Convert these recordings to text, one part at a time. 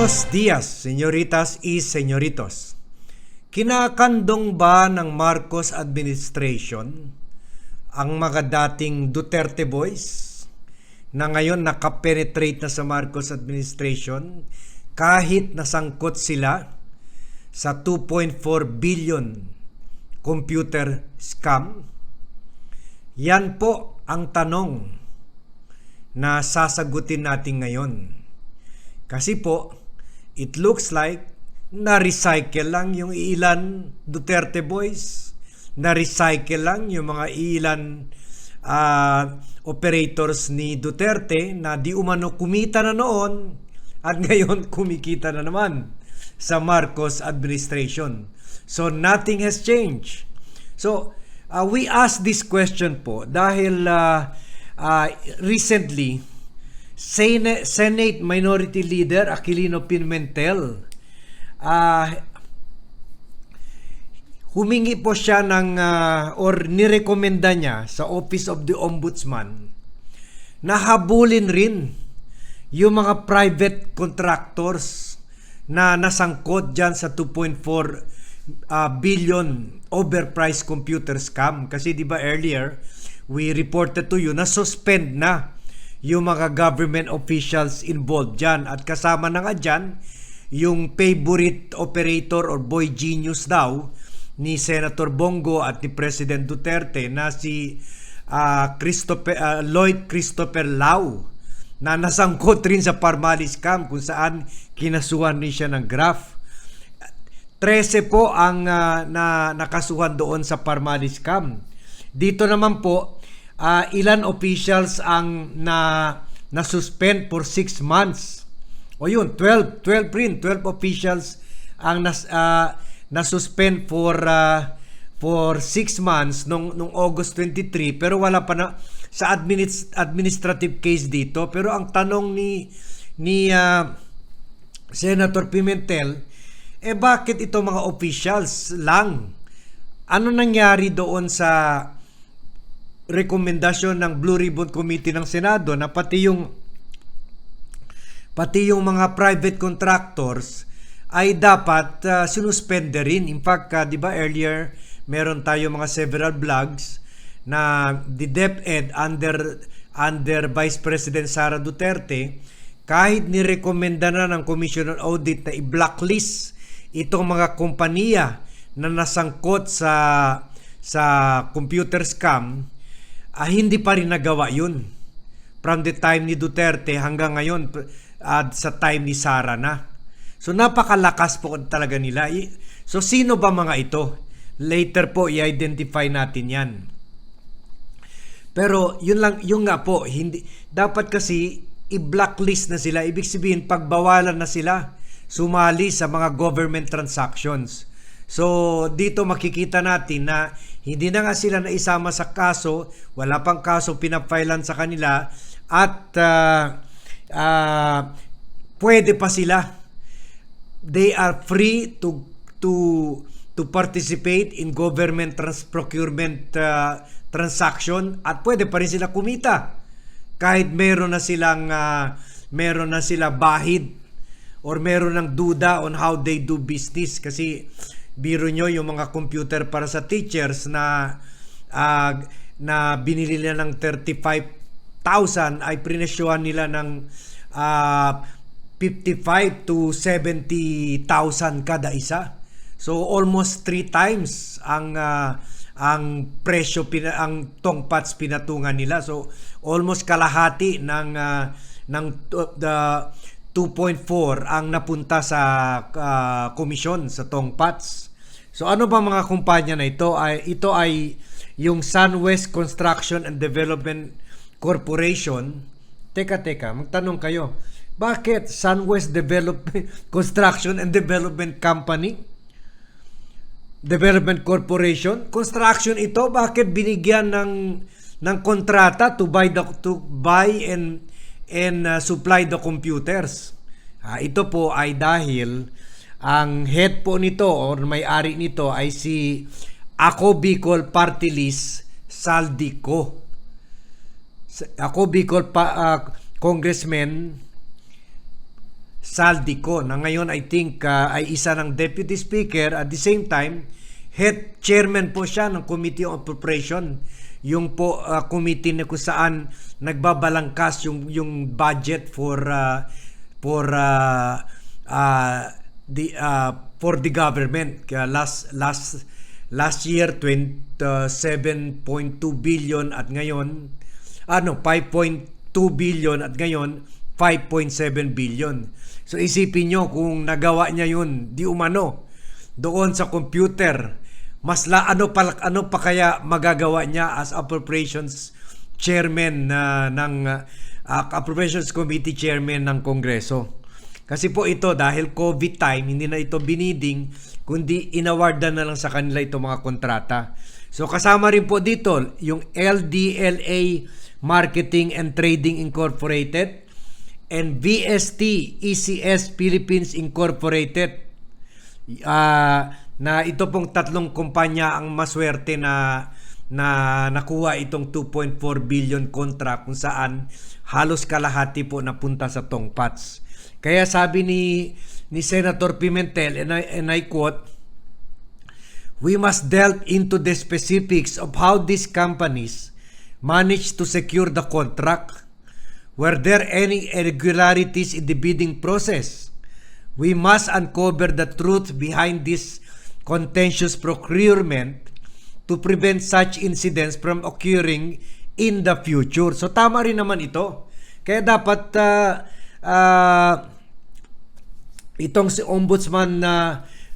Buenos dias, señoritas y señoritos. Kinakandong ba ng Marcos administration ang mga dating Duterte boys na ngayon nakapenetrate na sa Marcos administration kahit nasangkot sila sa 2.4 billion computer scam? Yan po ang tanong na sasagutin natin ngayon. Kasi po, it looks like na-recycle lang yung ilan Duterte boys, na-recycle lang yung mga ilan uh, operators ni Duterte na di umano kumita na noon at ngayon kumikita na naman sa Marcos administration. So nothing has changed. So uh, we ask this question po dahil uh, uh, recently Senate, Senate Minority Leader Aquilino Pimentel. Uh, humingi po siya ng uh, or nirekomenda niya sa Office of the Ombudsman na habulin rin yung mga private contractors na nasangkot dyan sa 2.4 uh, billion overpriced computer scam. Kasi di ba earlier we reported to you na suspend na yung mga government officials involved dyan. At kasama na nga dyan, yung favorite operator or boy genius daw ni Senator Bongo at ni President Duterte na si uh, Christopher, uh, Lloyd Christopher Lau na nasangkot rin sa Parmalis scam kung saan kinasuhan rin siya ng graph. 13 po ang uh, na nakasuhan doon sa Parmalis scam. Dito naman po uh, ilan officials ang na na-suspend for 6 months. O yun, 12, 12 rin, 12 officials ang nas, uh, na-suspend for uh, for 6 months nung nung August 23 pero wala pa na sa administ- administrative case dito. Pero ang tanong ni ni uh, Senator Pimentel eh bakit ito mga officials lang? Ano nangyari doon sa rekomendasyon ng Blue Ribbon Committee ng Senado na pati yung pati yung mga private contractors ay dapat uh, sinuspende rin. In fact, uh, 'di ba earlier meron tayo mga several blogs na the DepEd under under Vice President Sara Duterte kahit nirekomenda na ng Commission on Audit na i-blacklist itong mga kompanya na nasangkot sa sa computer scam ah, hindi pa rin nagawa yun. From the time ni Duterte hanggang ngayon at uh, sa time ni Sara na. So napakalakas po talaga nila. So sino ba mga ito? Later po i-identify natin 'yan. Pero yun lang yung nga po hindi dapat kasi i-blacklist na sila. Ibig sabihin pagbawalan na sila sumali sa mga government transactions. So dito makikita natin na hindi na nga sila naisama sa kaso, wala pang kaso pinapailan sa kanila at uh, uh, pwede pa sila. They are free to to to participate in government trans procurement uh, transaction at pwede pa rin sila kumita kahit meron na silang uh, meron na sila bahid or meron ng duda on how they do business kasi biro nyo yung mga computer para sa teachers na uh, na binili nila ng 35,000 ay prinesyuhan nila ng uh, 55 to 70,000 kada isa. So almost 3 times ang uh, ang presyo pina, ang tongpats pinatungan nila. So almost kalahati ng uh, ng uh, the 2.4 ang napunta sa uh, komisyon sa tongpats. So ano ba mga kumpanya na ito? Ay ito ay yung SunWest Construction and Development Corporation. Teka teka, magtanong kayo. Bakit SunWest Development Construction and Development Company? Development Corporation? Construction ito, bakit binigyan ng ng kontrata to buy the to buy and and uh, supply the computers? Ah, ito po ay dahil ang head po nito or may-ari nito ay si Ako Bicol Party List Saldico. Ako Bicol pa, uh, Congressman Saldico na ngayon I think uh, ay isa ng deputy speaker at the same time head chairman po siya ng Committee on Appropriation yung po uh, committee na kung saan nagbabalangkas yung yung budget for uh, for uh, uh, the uh, for the government Kaya last last last year 20, uh, 7.2 billion at ngayon ano 5.2 billion at ngayon 5.7 billion. So isipin nyo kung nagawa niya yun, di umano, doon sa computer, mas la ano pa ano pa kaya magagawa niya as appropriations chairman na ng uh, appropriations committee chairman ng Kongreso. Kasi po ito dahil COVID time hindi na ito biniding kundi inawardan na lang sa kanila itong mga kontrata. So kasama rin po dito yung LDLA Marketing and Trading Incorporated and VST ECS Philippines Incorporated. Uh, na ito pong tatlong kumpanya ang maswerte na na nakuha itong 2.4 billion contract kung saan halos kalahati po napunta sa tongpats. Kaya sabi ni ni Senator Pimentel and I, and I quote We must delve into the specifics of how these companies managed to secure the contract. Were there any irregularities in the bidding process? We must uncover the truth behind this contentious procurement to prevent such incidents from occurring in the future. So tama rin naman ito. Kaya dapat uh, uh, itong si Ombudsman na uh,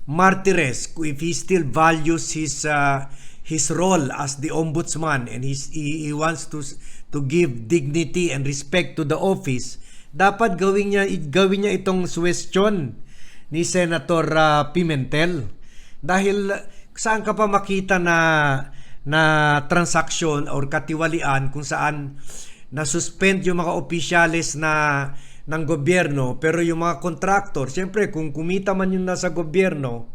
Martires, if he still values his uh, his role as the ombudsman and his, he, he wants to to give dignity and respect to the office, dapat gawin niya gawin niya itong question ni Senator uh, Pimentel. Dahil saan ka pa makita na na transaksyon or katiwalian kung saan na suspend yung mga opisyales na ng gobyerno pero yung mga contractor, siyempre kung kumita man yung nasa gobyerno,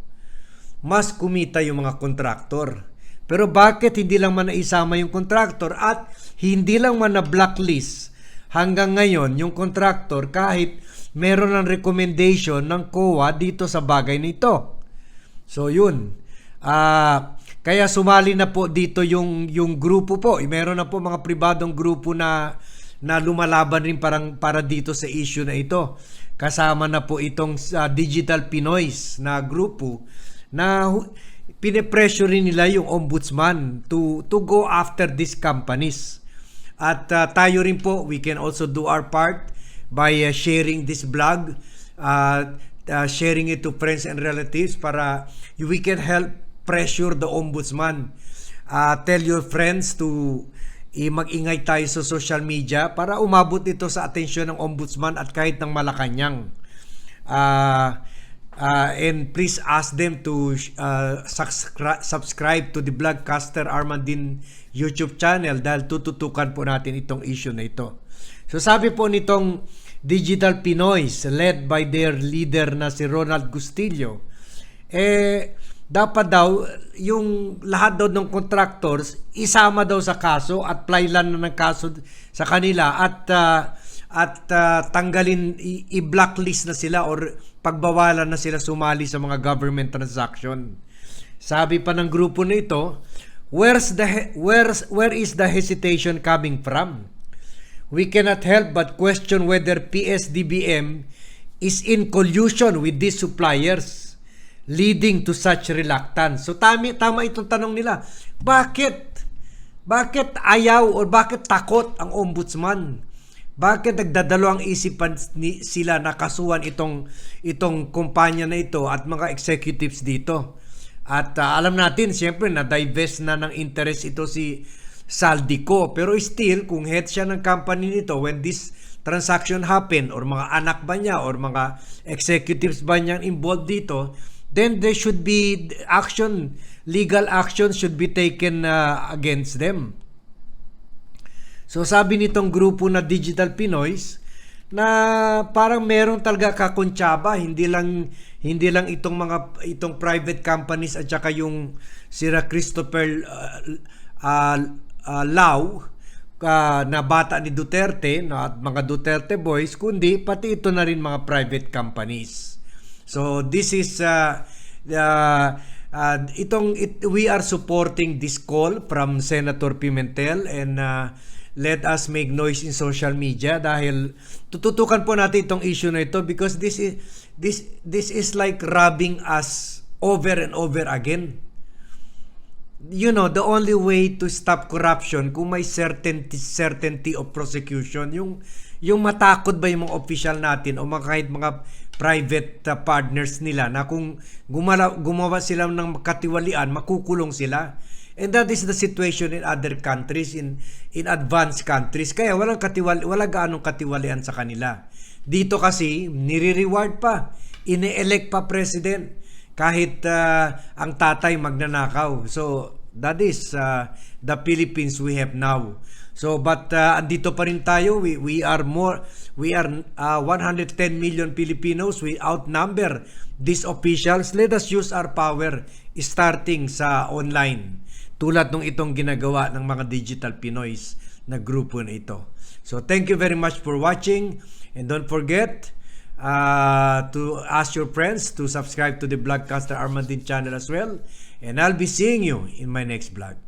mas kumita yung mga contractor. Pero bakit hindi lang man naisama yung contractor at hindi lang man na blacklist hanggang ngayon yung contractor kahit meron ng recommendation ng COA dito sa bagay nito. So yun. Uh, kaya sumali na po dito yung yung grupo po. Meron na po mga pribadong grupo na na lumalaban rin parang para dito sa issue na ito. Kasama na po itong uh, Digital Pinoys na grupo na pinipressure rin nila yung ombudsman to to go after these companies. At uh, tayo rin po, we can also do our part by uh, sharing this blog, uh, uh, sharing it to friends and relatives para we can help pressure the ombudsman. Uh, tell your friends to mag-ingay tayo sa social media para umabot ito sa atensyon ng ombudsman at kahit ng Malacanang. Uh, uh, and please ask them to uh, subscri- subscribe to the Blogcaster Armandin YouTube channel dahil tututukan po natin itong issue na ito. So sabi po nitong Digital Pinoys led by their leader na si Ronald Gustillo, eh dapat daw yung lahat daw ng contractors isama daw sa kaso at plylan na ng kaso sa kanila at uh, at uh, tanggalin i-blacklist na sila or pagbawalan na sila sumali sa mga government transaction. Sabi pa ng grupo na ito, where's the where's where is the hesitation coming from? We cannot help but question whether PSDBM is in collusion with these suppliers leading to such reluctance. So tama, tama itong tanong nila. Bakit? Bakit ayaw o bakit takot ang ombudsman? Bakit nagdadalo ang isipan ni, sila na kasuhan itong, itong kumpanya na ito at mga executives dito? At uh, alam natin, siyempre, na-divest na ng interest ito si Saldico. Pero still, kung head siya ng company nito, when this transaction happen, or mga anak ba niya, or mga executives ba niya involved dito, then there should be action, legal action should be taken uh, against them. So sabi nitong grupo na Digital Pinoys na parang meron talaga kakuntsaba, hindi lang hindi lang itong mga itong private companies at saka yung Sira Christopher uh, uh, uh, Lau ah, na bata ni Duterte no, at mga Duterte boys, kundi pati ito na rin mga private companies. So this is uh, uh, uh, itong it, we are supporting this call from Senator Pimentel and uh, let us make noise in social media dahil tututukan po natin itong issue na ito because this is this this is like robbing us over and over again. You know, the only way to stop corruption kung may certainty, certainty of prosecution, yung, yung matakot ba yung mga official natin o mga kahit mga private uh, partners nila na kung gumala, gumawa sila ng katiwalian, makukulong sila. And that is the situation in other countries, in in advanced countries. Kaya walang katiwali, wala gaanong katiwalian sa kanila. Dito kasi, nire-reward pa. Ine-elect pa president kahit uh, ang tatay magnanakaw. So that is uh, the Philippines we have now. So but uh, andito pa rin tayo. We we are more we are uh, 110 million Filipinos. We outnumber these officials. Let us use our power starting sa online. Tulad nung itong ginagawa ng mga digital Pinoys na grupo na ito. So thank you very much for watching and don't forget uh, to ask your friends to subscribe to the Vlogcaster Armandin channel as well. And I'll be seeing you in my next vlog.